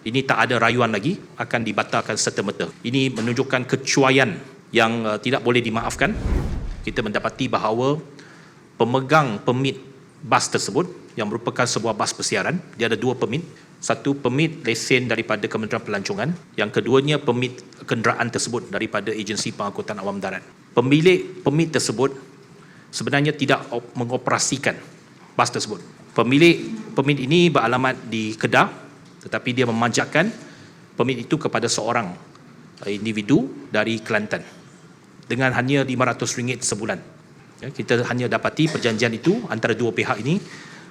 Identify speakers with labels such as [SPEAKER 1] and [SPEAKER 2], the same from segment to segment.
[SPEAKER 1] Ini tak ada rayuan lagi akan dibatalkan serta-merta. Ini menunjukkan kecuaian yang uh, tidak boleh dimaafkan. Kita mendapati bahawa pemegang permit bas tersebut yang merupakan sebuah bas persiaran, dia ada dua permit. Satu permit lesen daripada Kementerian Pelancongan, yang keduanya permit kenderaan tersebut daripada Agensi Pengangkutan Awam Darat. Pemilik permit tersebut sebenarnya tidak op- mengoperasikan bas tersebut. Pemilik permit ini beralamat di Kedah tetapi dia memanjakan permit itu kepada seorang uh, individu dari Kelantan dengan hanya RM500 sebulan. Ya, kita hanya dapati perjanjian itu antara dua pihak ini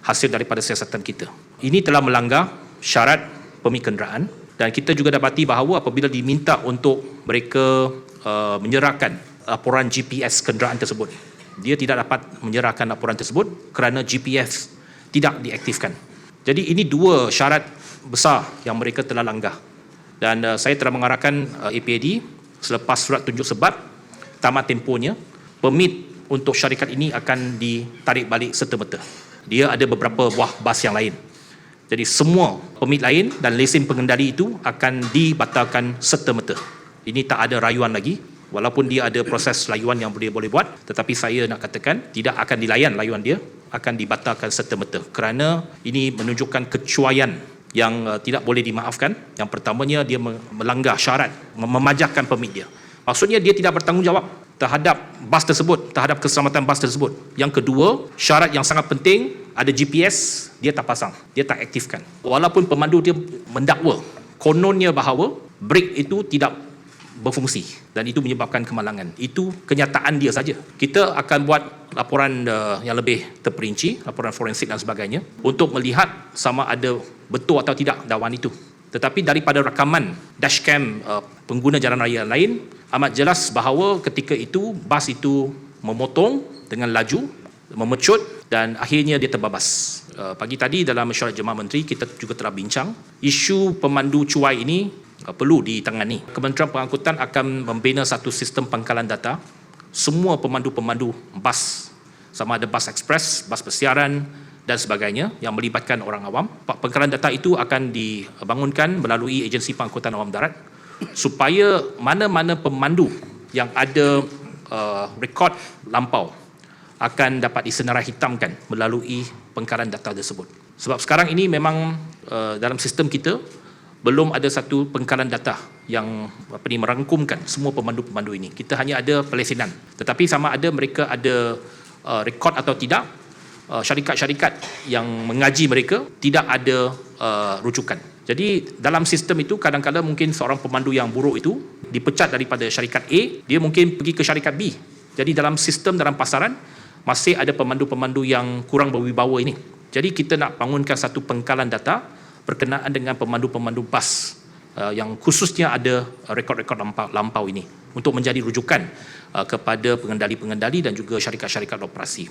[SPEAKER 1] hasil daripada siasatan kita. Ini telah melanggar syarat permit kenderaan dan kita juga dapati bahawa apabila diminta untuk mereka uh, menyerahkan laporan GPS kenderaan tersebut, dia tidak dapat menyerahkan laporan tersebut kerana GPS tidak diaktifkan. Jadi ini dua syarat besar yang mereka telah langgar. Dan uh, saya telah mengarahkan uh, APAD selepas surat tunjuk sebab tamat tempohnya, permit untuk syarikat ini akan ditarik balik serta-merta. Dia ada beberapa buah bas yang lain. Jadi semua permit lain dan lesen pengendali itu akan dibatalkan serta-merta. Ini tak ada rayuan lagi. Walaupun dia ada proses layuan yang dia boleh buat, tetapi saya nak katakan tidak akan dilayan layuan dia, akan dibatalkan serta-merta. Kerana ini menunjukkan kecuaian yang uh, tidak boleh dimaafkan. Yang pertamanya dia me- melanggar syarat, mem- memajakan permit dia. Maksudnya dia tidak bertanggungjawab terhadap bas tersebut, terhadap keselamatan bas tersebut. Yang kedua, syarat yang sangat penting, ada GPS, dia tak pasang, dia tak aktifkan. Walaupun pemandu dia mendakwa, kononnya bahawa brake itu tidak berfungsi dan itu menyebabkan kemalangan. Itu kenyataan dia saja. Kita akan buat laporan uh, yang lebih terperinci, laporan forensik dan sebagainya untuk melihat sama ada betul atau tidak dakwaan itu. Tetapi daripada rakaman dashcam uh, pengguna jalan raya lain amat jelas bahawa ketika itu bas itu memotong dengan laju, memecut dan akhirnya dia terbabas. Uh, pagi tadi dalam mesyuarat jemaah menteri kita juga telah bincang isu pemandu cuai ini perlu ditangani. Kementerian Pengangkutan akan membina satu sistem pangkalan data semua pemandu-pemandu bas sama ada bas ekspres, bas persiaran dan sebagainya yang melibatkan orang awam. Pangkalan data itu akan dibangunkan melalui Agensi Pengangkutan Awam Darat supaya mana-mana pemandu yang ada uh, rekod lampau akan dapat disenarai hitamkan melalui pengkalan data tersebut. Sebab sekarang ini memang uh, dalam sistem kita belum ada satu pengkalan data yang apa ni merangkumkan semua pemandu-pemandu ini. Kita hanya ada pelesenan. Tetapi sama ada mereka ada uh, rekod atau tidak, uh, syarikat-syarikat yang mengaji mereka tidak ada uh, rujukan. Jadi dalam sistem itu kadang-kadang mungkin seorang pemandu yang buruk itu dipecat daripada syarikat A, dia mungkin pergi ke syarikat B. Jadi dalam sistem dalam pasaran masih ada pemandu-pemandu yang kurang berwibawa ini. Jadi kita nak bangunkan satu pengkalan data berkenaan dengan pemandu-pemandu bas uh, yang khususnya ada uh, rekod-rekod lampau, lampau ini untuk menjadi rujukan uh, kepada pengendali-pengendali dan juga syarikat-syarikat operasi.